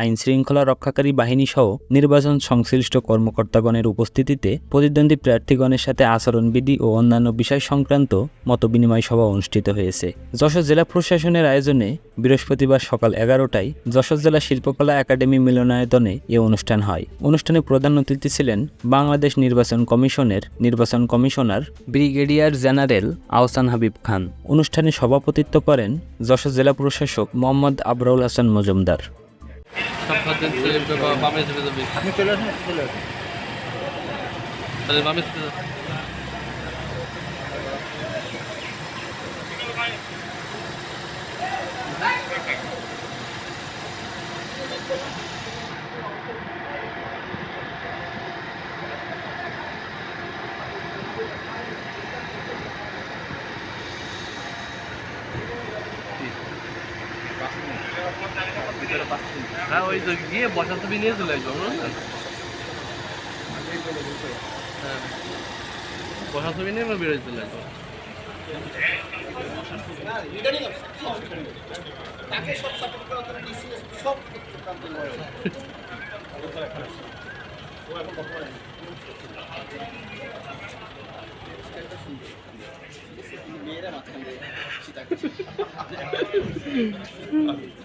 আইন শৃঙ্খলা রক্ষাকারী বাহিনী সহ নির্বাচন সংশ্লিষ্ট কর্মকর্তাগণের উপস্থিতিতে প্রতিদ্বন্দ্বী প্রার্থীগণের সাথে আচরণবিধি ও অন্যান্য বিষয় সংক্রান্ত মতবিনিময় সভা অনুষ্ঠিত হয়েছে। যশোর জেলা প্রশাসনের আয়োজনে বৃহস্পতিবার সকাল এগারোটায় যশোর জেলা শিল্পকলা একাডেমি মিলনায়তনে এ অনুষ্ঠান হয়। অনুষ্ঠানে প্রধান অতিথি ছিলেন বাংলাদেশ নির্বাচন কমিশনের নির্বাচন কমিশনার ব্রিগেডিয়ার জেনারেল আহসান হাবিব খান। অনুষ্ঠানে সভাপতিত্ব করেন যশোর জেলা প্রশাসক মোহাম্মদ আবরাউল হাসান মজুমদার। সপ্তাহের ছেলে বা- বামে চলে যাবে। আপনি চলে আসুন চলে আসুন। তাহলে বামে চলে যাবে। হ্যাঁ ওই তো গিয়ে বসা তুমি নিয়ে চলে আসব বুঝলেন হ্যাঁ। বসা ছবি নিয়ে আমরা বেরোয় চলে আসব। মেয়েরা মাঝখানে